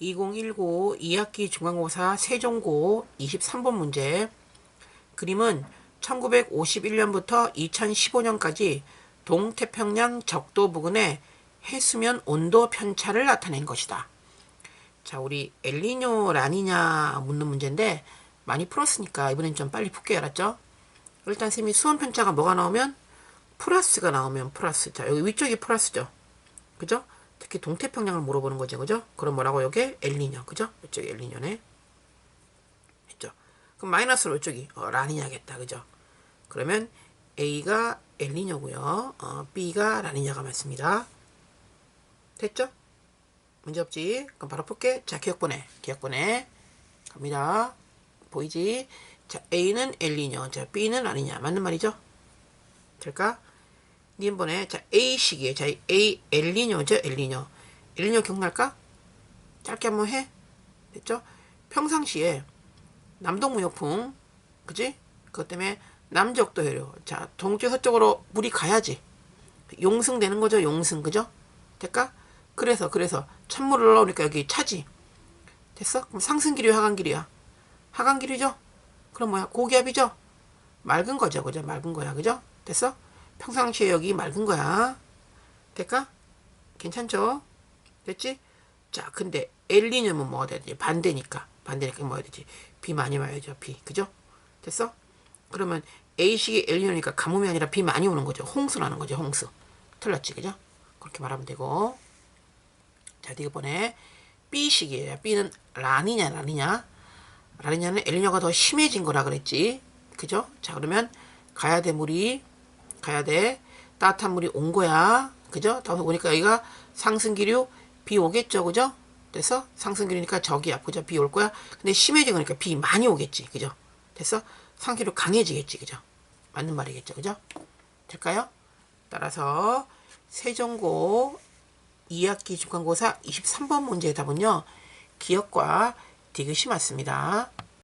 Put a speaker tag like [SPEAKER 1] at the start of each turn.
[SPEAKER 1] 2019 2학기 중간고사 세종고 23번 문제 그림은 1951년부터 2015년까지 동태평양 적도 부근의 해수면 온도 편차를 나타낸 것이다. 자, 우리 엘리뇨 라니냐 묻는 문제인데 많이 풀었으니까 이번엔 좀 빨리 풀게 알았죠? 일단 쌤이 수온 편차가 뭐가 나오면 플러스가 나오면 플러스. 자, 여기 위쪽이 플러스죠. 그죠? 특히 동태평양을 물어보는 거죠. 그죠? 그럼 뭐라고 여기 엘니뇨. 그죠? 이쪽이 엘니뇨네. 했죠? 그럼 마이너스로 이쪽이 어, 라니냐겠다. 그죠? 그러면 A가 엘니뇨고요. 어, B가 라니냐가 맞습니다. 됐죠? 문제 없지? 그럼 바로 풀게. 자, 기억 보내. 기억 보내. 갑니다. 보이지? 자, A는 엘니뇨. 자, B는 라니냐. 맞는 말이죠? 될까? 님 번에 자 A식이에요. 자 A 엘리뇨죠. 엘리뇨. 엘리뇨 기억날까? 짧게 한번 해. 됐죠? 평상시에 남동무역풍 그지? 그것 때문에 남적도 해려. 자 동쪽 서쪽으로 물이 가야지. 용승 되는 거죠. 용승 그죠? 될까? 그래서 그래서 찬물을 올라오니까 여기 차지. 됐어? 그럼 상승기류 하강기류야. 하강기류죠? 그럼 뭐야? 고기압이죠? 맑은 거죠. 그죠? 맑은 거야. 그죠? 됐어? 평상시에 여기 맑은 거야. 될까? 괜찮죠? 됐지? 자, 근데 엘리뇨면 뭐가 돼야 되지? 반대니까. 반대니까 뭐가 되지? 비 많이 와야죠. 비. 그죠? 됐어? 그러면 A식이 엘리뇨니까 가뭄이 아니라 비 많이 오는 거죠. 홍수라는 거죠. 홍수. 틀렸지. 그죠? 그렇게 말하면 되고. 자, 이번에 B식이에요. B는 라니냐, 라니냐. 라니냐는 엘리뇨가 더 심해진 거라 그랬지. 그죠? 자, 그러면 가야 돼, 물이. 가야 돼. 따뜻한 물이 온 거야. 그죠? 더 오니까 여기가 상승기류 비 오겠죠. 그죠? 됐어? 상승기류니까 저기야. 그죠? 비 올 거야. 근데 심해진 거니까 비 많이 오겠지. 그죠? 됐어? 상기류 강해지겠지. 그죠? 맞는 말이겠죠. 그죠? 될까요? 따라서 세종고 2학기 중간고사 23번 문제의 답은요. 기억과 디귿이 맞습니다.